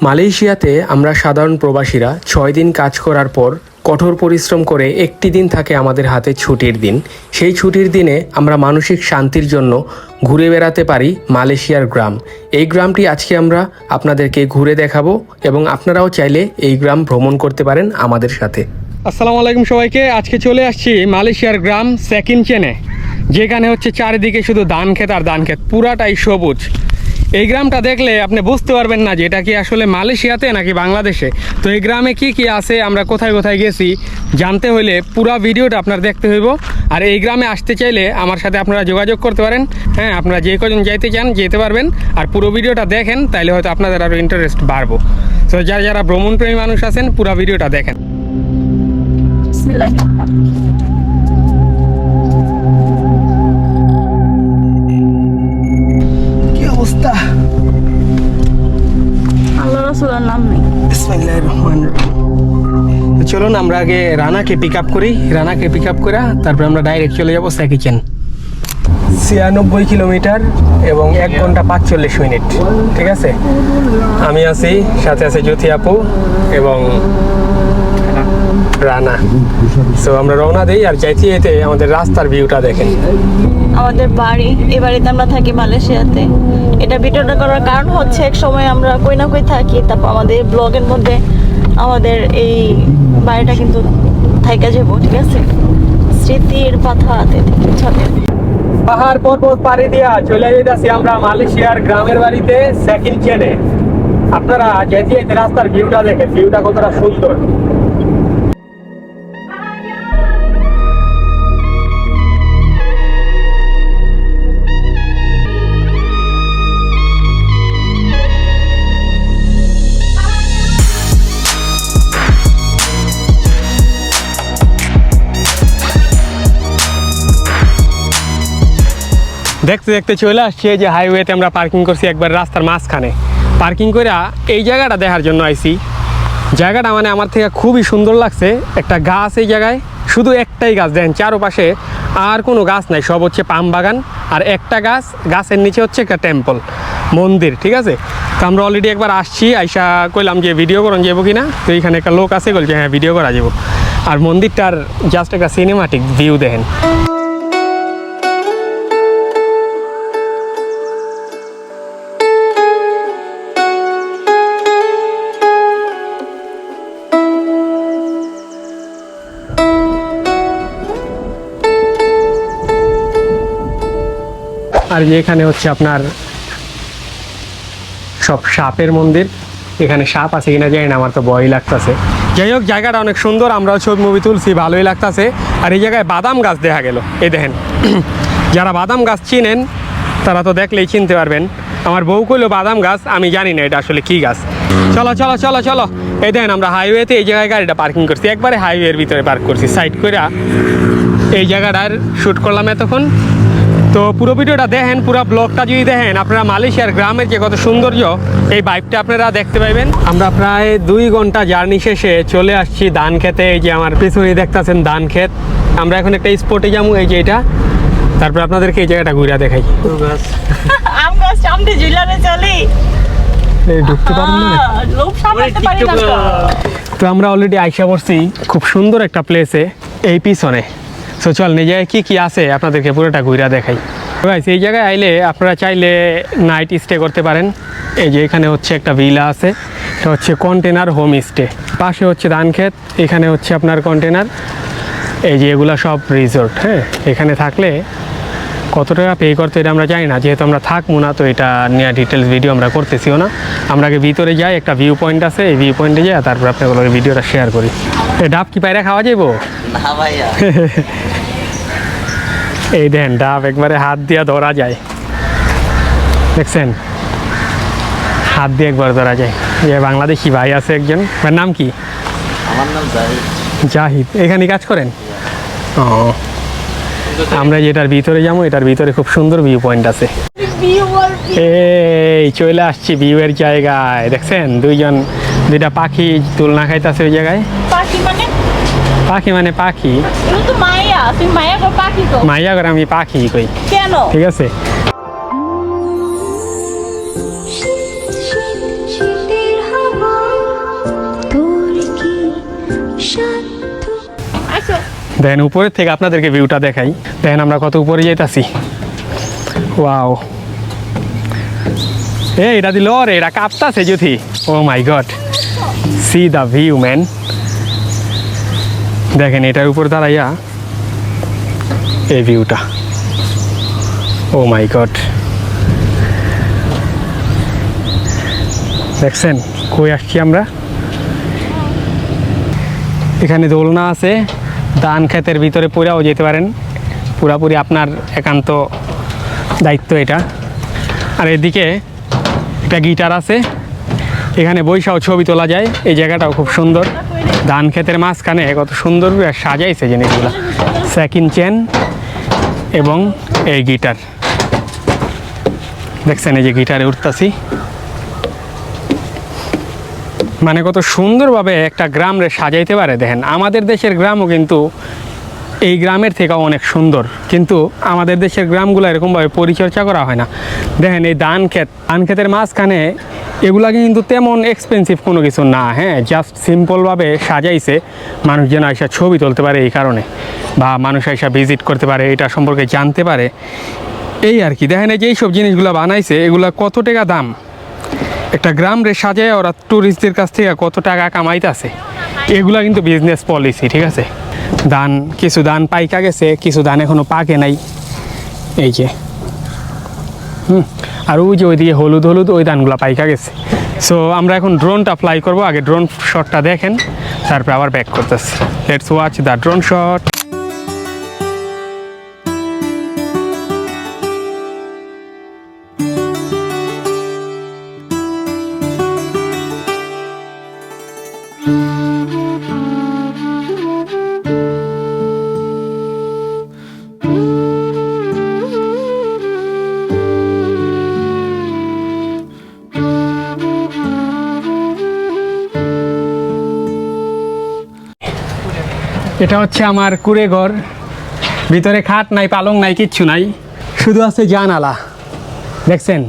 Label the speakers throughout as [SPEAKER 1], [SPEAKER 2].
[SPEAKER 1] মালয়েশিয়াতে আমরা সাধারণ প্রবাসীরা ছয় দিন কাজ করার পর কঠোর পরিশ্রম করে একটি দিন থাকে আমাদের হাতে ছুটির দিন। সেই ছুটির দিনে আমরা মানসিক শান্তির জন্য ঘুরে বেড়াতে পারি মালয়েশিয়ার গ্রাম। এই গ্রামটি আজকে আমরা আপনাদেরকে ঘুরে দেখাবো এবং আপনারাও চাইলে এই গ্রাম ভ্রমণ করতে পারেন আমাদের সাথে। আসসালামু আলাইকুম সবাইকে। আজকে চলে আসছি মালয়েশিয়ার গ্রাম সেকেন্ড চেনে যেখানে হচ্ছে চারিদিকে শুধু ধান ক্ষেত আর ধান ক্ষেত, পুরাটাই সবুজ। এই গ্রামটা দেখলে আপনি বুঝতে পারবেন না যে এটা কি আসলে মালয়েশিয়াতে নাকি বাংলাদেশে। তো এই গ্রামে কি কি আছে, আমরা কোথায় কোথায় গেছি, জানতে হলে পুরো ভিডিওটা আপনার দেখতে হইব। আর এই গ্রামে আসতে চাইলে আমার সাথে আপনারা যোগাযোগ করতে পারেন। হ্যাঁ আপনারা যে কজন যাইতে চান, যেতে পারবেন। আর পুরো ভিডিওটা দেখেন, তাইলে হয়তো আপনাদের আরও ইন্টারেস্ট বাড়বো। তো যারা যারা ভ্রমণপ্রেমী মানুষ আছেন, পুরো ভিডিওটা দেখেন।
[SPEAKER 2] অবস্থা?
[SPEAKER 3] আল্লাহ রসুলের নাম নেই।
[SPEAKER 1] রহমানির চলুন আমরা আগে রানাকে পিক আপ করি। রানাকে পিক আপ করে তারপর আমরা ডাইরেক্ট চলে যাব স্যাকিচেন ছিয়ানব্বই কিলোমিটার এবং এক ঘণ্টা পাঁচচল্লিশ মিনিট। ঠিক আছে? আমি আছি সাথে আছে জ্যোতি আপু এবং রানা। তো আমরা রওনা দিই আর যাইতে যেতে আমাদের রাস্তার ভিউটা দেখেন।
[SPEAKER 3] আমাদের বাড়ি এই বাড়িতে আমরা থাকি মালয়েশিয়াতে। এটা ভিডিওটা করার কারণ হচ্ছে এক সময় আমরা কই না কই থাকি তারপর আমাদের ব্লগের মধ্যে আমাদের এই বাড়িটা কিন্তু থাইকা যাব ঠিক আছে? স্মৃতির পাথা পাথাতে ছাদে
[SPEAKER 1] পাহাড় পর্বত পাড়ি দিয়া চলে যেতেছি আমরা মালয়েশিয়ার গ্রামের বাড়িতে সেকেন্ড চেনে আপনারা যেতে যেতে রাস্তার ভিউটা দেখেন ভিউটা কতটা সুন্দর। দেখতে দেখতে চলে আসছি যে হাইওয়েতে আমরা পার্কিং করছি একবার রাস্তার মাঝখানে। পার্কিং করে এই জায়গাটা দেখার জন্য আইছি। জায়গাটা মানে আমার থেকে খুবই সুন্দর লাগছে। একটা গাছ এই জায়গায়। শুধু একটাই গাছ দেখেন চারোপাশে আর কোনো গাছ নাই। সব হচ্ছে পাম বাগান। আর একটা গাছ, গাছের নিচে হচ্ছে একটা টেম্পল মন্দির, ঠিক আছে? তো আমরা অলরেডি একবার আসছি, আইসা কইলাম যে ভিডিও করুন যাব কি না তো এইখানে একটা লোক আছে বলছে হ্যাঁ ভিডিও করা যাব আর মন্দিরটার জাস্ট একটা সিনেমাটিক ভিউ দেখেন। আর এখানে হচ্ছে আপনার সব সাপের মন্দির, এখানে সাপ আছে কিনা জানি না, আমার তো ভয় লাগতেছে। যাই হোক, জায়গাটা অনেক সুন্দর, আমরাও ছবি মুভি তুলছি, ভালোই লাগতাছে। আর এই জায়গায় বাদাম গাছ দেখা গেল, এই দেখেন। যারা বাদাম গাছ চিনেন, তারা তো দেখলেই চিনতে পারবেন। আমার বউ কইলো, বাদাম গাছ? আমি জানি না এটা আসলে কি গাছ। চলো চলো চলো চলো। এই দেখেন, আমরা হাইওয়েতে এই জায়গায় গাড়িটা পার্কিং করছি। একবারে হাইওয়ের ভিতরে পার্ক করছি। সাইড করে এই জায়গাটার শ্যুট করলাম এতক্ষণ। তো পুরো ভিডিওটা দেখেন পুরো ব্লগটা যদি দেখেন আপনারা মালয়েশিয়ার গ্রামের যে কত সৌন্দর্য এই বাইকটা আপনারা দেখতে পাইবেন। আমরা প্রায় দুই ঘণ্টা জার্নি শেষে চলে আসছি ধান খেতে এই যে আমার পিছনে দেখতেছেন ধান ক্ষেত। আমরা এখন একটা স্পটে যাব এই যে এটা। তারপর আপনাদেরকে এই জায়গাটা ঘুরে দেখাই।
[SPEAKER 3] তো।
[SPEAKER 1] তো আমরা অলরেডি আইসা পড়ছি খুব সুন্দর একটা প্লেসে এই পিছনে। সো চল নিজে কি কি আছে আপনাদেরকে পুরোটা ঘুরা দেখাই। Guys, এই জায়গায় আইলে আপনারা চাইলে নাইট স্টে করতে পারেন। এই যে এখানে হচ্ছে একটা ভিলা আছে এটা হচ্ছে কন্টেনার হোম স্টে পাশে হচ্ছে ধান ক্ষেত এখানে হচ্ছে আপনার কন্টেনার এই যে এগুলা সব রিসোর্ট হ্যাঁ? এখানে থাকলে কত টাকা পে করতে এটা আমরা জানি না যেহেতু আমরা থাকব না তো এটা নিয়ে ডিটেলস ভিডিও আমরা করতেছিও না। আমরা আগে ভিতরে যাই একটা ভিউ পয়েন্ট আছে এই ভিউ পয়েন্টে যাই তারপর আপনাদের ভিডিওটা শেয়ার করি। এই ডাব কি পায়রা খাওয়া যাব
[SPEAKER 2] না ভাইয়া।
[SPEAKER 1] এই দেন ডাব একবারে হাত দিয়ে ধরা যায়। দেখছেন? হাত দিয়ে একবার ধরা যায়। যে বাংলাদেশি ভাই আছে একজন তার নাম কি?
[SPEAKER 2] আমার নাম জাহিদ।
[SPEAKER 1] জাহিদ এখানে কাজ করেন? ও আমরা যেটার ভিতরে যাব এটার ভিতরে খুব সুন্দর ভিউ পয়েন্ট আছে। এই চলে আসছি ভিউয়ের জায়গায়। দেখছেন? দুইজন দুইটা পাখি তুলনা খাইতেছে ওই জায়গায়।
[SPEAKER 3] পাখি মানে?
[SPEAKER 1] পাখি মানে পাখি।
[SPEAKER 3] তুমি মায়া করে পাখি কো
[SPEAKER 1] মায়া করে আমি পাখি কই।
[SPEAKER 3] কেন?
[SPEAKER 1] ঠিক আছে। দেন উপরের থেকে আপনাদেরকে ভিউটা দেখাই। দেন আমরা কত উপরে যেতেছি ওয়াও এ এটা দিল রে এটা কাঁপতাছে যদি। ও my god see the view man দেখেন এটার উপর দাঁড়াইয়া এই ভিউটা ও মাই গড দেখছেন, কই আসছি আমরা? এখানে দোলনা আছে, ধান ক্ষেতের ভিতরে পুরাও যেতে পারেন। পুরাপুরি আপনার একান্ত দায়িত্ব এটা। আর এদিকে একটা গিটার আছে, এখানে বৈশাও ছবি তোলা যায়। এই জায়গাটাও খুব সুন্দর। ধান ক্ষেতের মাঝখানে কত সুন্দর সাজাইছে জিনিসগুলো। সেকেন্ড চেন এবং এই গিটার। দেখছেন এই যে গিটারে উঠতাছি। মানে কত সুন্দরভাবে একটা গ্রাম রে সাজাইতে পারে, দেখেন। আমাদের দেশের গ্রামও কিন্তু এই গ্রামের থেকেও অনেক সুন্দর। কিন্তু আমাদের দেশের গ্রামগুলো এরকমভাবে পরিচর্যা করা হয় না। দেখেন এই ধান ক্ষেত ধান ক্ষেতের মাঝখানে এগুলা কিন্তু তেমন এক্সপেন্সিভ কোনো কিছু না হ্যাঁ? জাস্ট সিম্পলভাবে সাজাইছে মানুষ যেন আইসা ছবি তুলতে পারে এই কারণে, বা মানুষ আইসা ভিজিট করতে পারে, এটা সম্পর্কে জানতে পারে। এই আর কি, দেখেন যে এইসব জিনিসগুলো বানাইছে, এগুলা কত টাকা দাম? একটা গ্রাম রে সাজায় ওরা ট্যুরিস্টদের কাছ থেকে কত টাকা কামাইতেছে। এগুলা কিন্তু বিজনেস পলিসি ঠিক আছে? ধান, কিছু ধান পাইকা গেছে, কিছু ধান এখনও পাকে নাই। এই যে, হুম? আর ওই যে ওইদিকে হলুদ হলুদ ওই ধানগুলো পাইকা গেছে। সো আমরা এখন ড্রোনটা ফ্লাই করব। আগে ড্রোন শটটা দেখেন, তারপর আবার ব্যাক করতেছি। Let's watch the drone shot এটা হচ্ছে আমার কুড়ে ঘর। ভিতরে খাট নাই, পালং নাই, কিচ্ছু নাই। শুধু আছে জানালা। দেখছেন?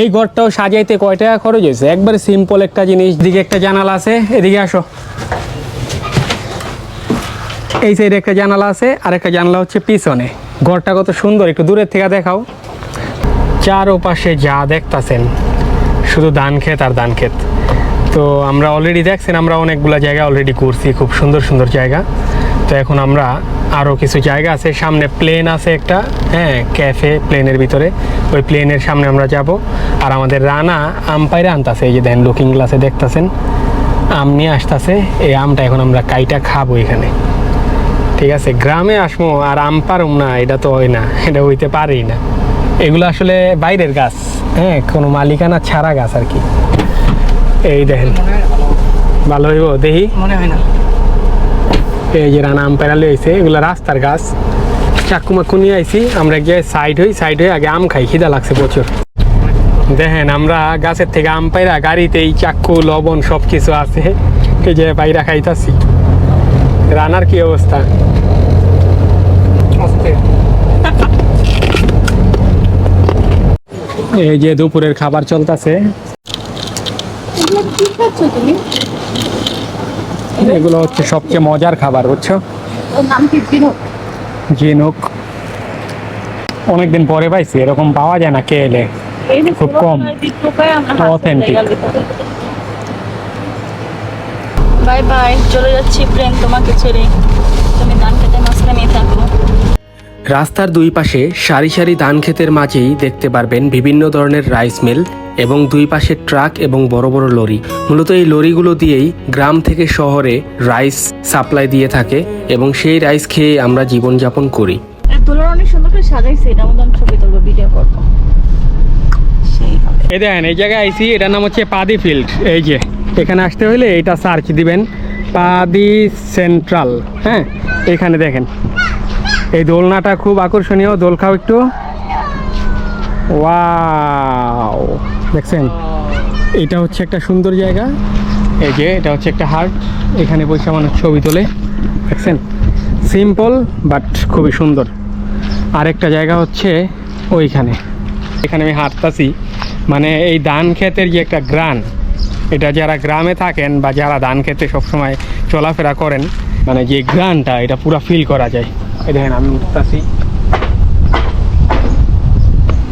[SPEAKER 1] এই ঘরটাও সাজাইতে কয় টাকা খরচ হয়েছে? একবারে সিম্পল একটা জিনিস। দিকে একটা জানালা আছে, এদিকে আসো। এই সাইডে একটা জানালা আছে, আর একটা জানালা হচ্ছে পিছনে। ঘরটা কত সুন্দর, একটু দূরের থেকে দেখাও। চারোপাশে যা দেখতাছেন, শুধু ধান ক্ষেত আর ধান ক্ষেত। তো আমরা অলরেডি দেখছেন, আমরা অনেকগুলো জায়গা অলরেডি ঘুরছি খুব সুন্দর সুন্দর জায়গা। তো এখন আমরা আরও কিছু জায়গা আছে। সামনে প্লেন আছে একটা হ্যাঁ ক্যাফে প্লেনের ভিতরে। ওই প্লেনের সামনে আমরা যাব। আর আমাদের রানা আম আনতাছে, এই যে দেন লুকিং গ্লাসে দেখতাছেন। আম নিয়ে আসতেছে, এই আমটা এখন আমরা কাইটা খাব এখানে। ঠিক আছে, গ্রামে আসব আর আম পারুম না, এটা তো হয় না, এটা হইতে পারেই না। এগুলো আসলে বাইরের গাছ হ্যাঁ কোনো মালিকানা ছাড়া গাছ আর কি। এই দেখেন, ভালো হইব, দেখি।
[SPEAKER 2] মনে হয় না।
[SPEAKER 1] এই যে রানা আম পেরালে হয়েছে এগুলো রাস্তার গাছ। চাকু মাকু নিয়ে আইছি আমরা জায়গায় সাইড হই সাইড হয়ে আগে আম খাই খিদা লাগছে প্রচুর। দেখেন আমরা গাছের থেকে আম পাইরা গাড়িতে এই চাক্কু লবণ সব কিছু আছে এই যে পাইরা খাইতাছি। রানার কি অবস্থা? এই যে দুপুরের খাবার চলতেছে। এগুলো হচ্ছে সবচেয়ে মজার খাবার বুঝছ? ঝিনুক? অনেকদিন পরে পাইছি এরকম পাওয়া যায় না কে এলে খুব কম। Authentic.
[SPEAKER 3] বাই বাই চলে যাচ্ছি প্রেম তোমাকে ছেড়ে। তুমি ধান খেতে মাঝখানেই থাকো।
[SPEAKER 1] রাস্তার দুই পাশে সারি সারি ধান ক্ষেতের মাঝেই দেখতে পারবেন বিভিন্ন ধরনের রাইস মিল এবং দুই পাশে ট্রাক এবং বড় বড় লরি। মূলত এই লরিগুলো দিয়েই গ্রাম থেকে শহরে রাইস সাপ্লাই দিয়ে থাকে এবং সেই রাইস খেয়ে আমরা জীবনযাপন করি।
[SPEAKER 3] তোলার অনেক সুন্দর করে সাজাইছে এটা মধ্যে ছবি তুলবো ভিডিও করব।
[SPEAKER 1] এই দেখেন এই জায়গায় আইসি এটার নাম হচ্ছে পাদি ফিল্ড। এই যে এখানে আসতে হলে এটা সার্চ দিবেন পাদি সেন্ট্রাল হ্যাঁ? এখানে দেখেন। এই দোলনাটা খুব আকর্ষণীয় দোল খাও একটু। ওয়াও! দেখছেন? এটা হচ্ছে একটা সুন্দর জায়গা। এই যে, এটা হচ্ছে একটা হাট। এখানে বসে মানুষ ছবি তোলে। দেখছেন? সিম্পল বাট খুবই সুন্দর। আরেকটা জায়গা হচ্ছে ওইখানে। এখানে আমি হাঁটতাছি। মানে এই ধান ক্ষেতের যে একটা গ্রান, এটা যারা গ্রামে থাকেন বা যারা ধান খেতে সবসময় চলাফেরা করেন মানে যে গ্রানটা, এটা পুরো ফিল করা যায়। এই দেখেন, আমি উঠতেছি।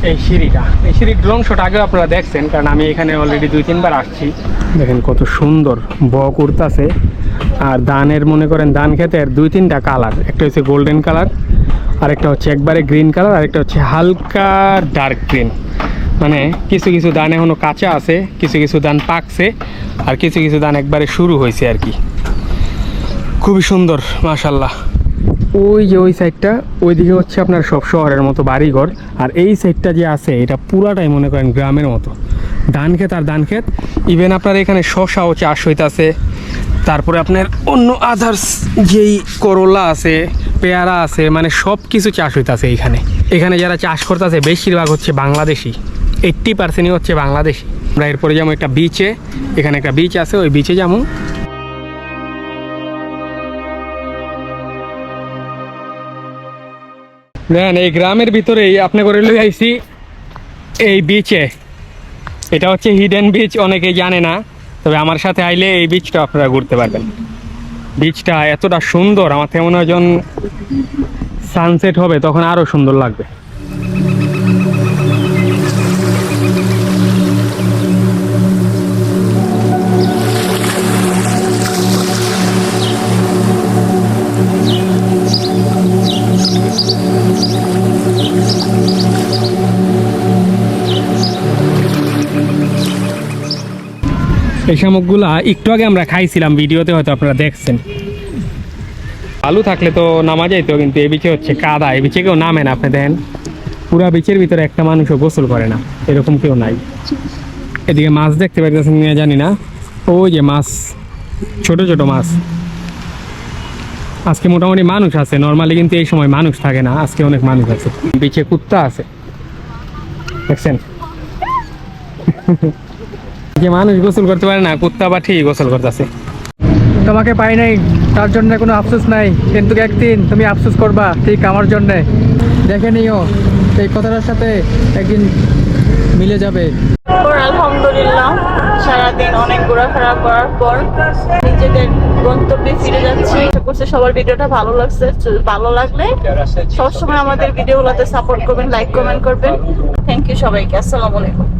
[SPEAKER 1] এই সিঁড়িটা। এই সিঁড়ির ড্রোন শট আগেও আপনারা দেখছেন, কারণ আমি এখানে অলরেডি দুই, তিনবার আসছি। দেখেন কত সুন্দর ব উঠতাছে। আর দানের মনে করেন ধান ক্ষেতের দুই, তিনটা কালার। একটা হচ্ছে গোল্ডেন কালার, আরেকটা হচ্ছে একবারে গ্রিন কালার, আরেকটা হচ্ছে হালকা ডার্ক গ্রিন। মানে কিছু কিছু ধান এখনও কাঁচা আছে, কিছু কিছু ধান পাকছে, আর কিছু কিছু ধান একবারে শুরু হয়েছে আর কি। খুবই সুন্দর মাশাল্লাহ ওই যে ওই সাইডটা ওইদিকে হচ্ছে আপনার সব শহরের মতো বাড়িঘর। আর এই সাইডটা যে আছে, এটা পুরাটাই মনে করেন গ্রামের মতো। ধান ক্ষেত আর ধান ক্ষেত। ইভেন আপনার এখানে শশাও চাষ হইতাছে। তারপরে আপনার অন্য আদার্স যেই করলা আছে, পেয়ারা আছে মানে সব কিছু চাষ হইতাছে এখানে এখানে যারা চাষ করতেছে, বেশিরভাগ হচ্ছে বাংলাদেশি। এইট্টি পার্সেন্টই হচ্ছে বাংলাদেশি। আমরা এরপরে যেমন একটা বিচে এখানে একটা বিচ আছে, ওই বিচে যেমন দেখেন এই গ্রামের ভিতরেই আপনি করে লই আইছি এই বিচে এটা হচ্ছে হিডেন বিচ অনেকেই জানে না। তবে আমার সাথে আইলে এই বিচটা আপনারা ঘুরতে পারবেন। বিচটা এতটা সুন্দর, আমার তেমন একজন সানসেট হবে তখন আরও সুন্দর লাগবে। এই শামুকগুলা একটু আগে আমরা খাইছিলাম, ভিডিওতে হয়তো আপনারা দেখছেন। আলু থাকলে তো নামা যাইতো, কিন্তু এই বিচে হচ্ছে কাদা। এই বিচে কেউ নামে না, আপনি দেখেন। পুরা বিচের ভিতরে একটা মানুষও গোসল করে না, এরকম কেউ নাই। এদিকে মাছ দেখতে পাইতেছেন কিনা জানি না। ওই যে মাছ, ছোট ছোট মাছ। আজকে মোটামুটি মানুষ আছে, নর্মালি কিন্তু এই সময় মানুষ থাকে না, আজকে অনেক মানুষ আছে। বিচে কুত্তা আছে। দেখছেন? যে মানুষ গোসল করতে পারে না কুত্তা বা ঠিক গোসল করতেছে।
[SPEAKER 4] তোমাকে পাই নাই তার জন্য কোনো আফসোস নাই। কিন্তু একদিন তুমি আফসোস করবা ঠিক আমার জন্যে। দেখে নিও এই কথাটার সাথে একদিন মিলে যাবে।
[SPEAKER 3] আলহামদুলিল্লাহ সারাদিন অনেক ঘোরাফেরা করার পর নিজেদের গন্তব্যে ফিরে যাচ্ছি। আশা করছি সবার ভিডিওটা ভালো লাগছে ভালো লাগলে সবসময় আমাদের ভিডিওগুলোতে সাপোর্ট করবেন লাইক কমেন্ট করবেন। থ্যাংক ইউ সবাইকে আসসালামু আলাইকুম।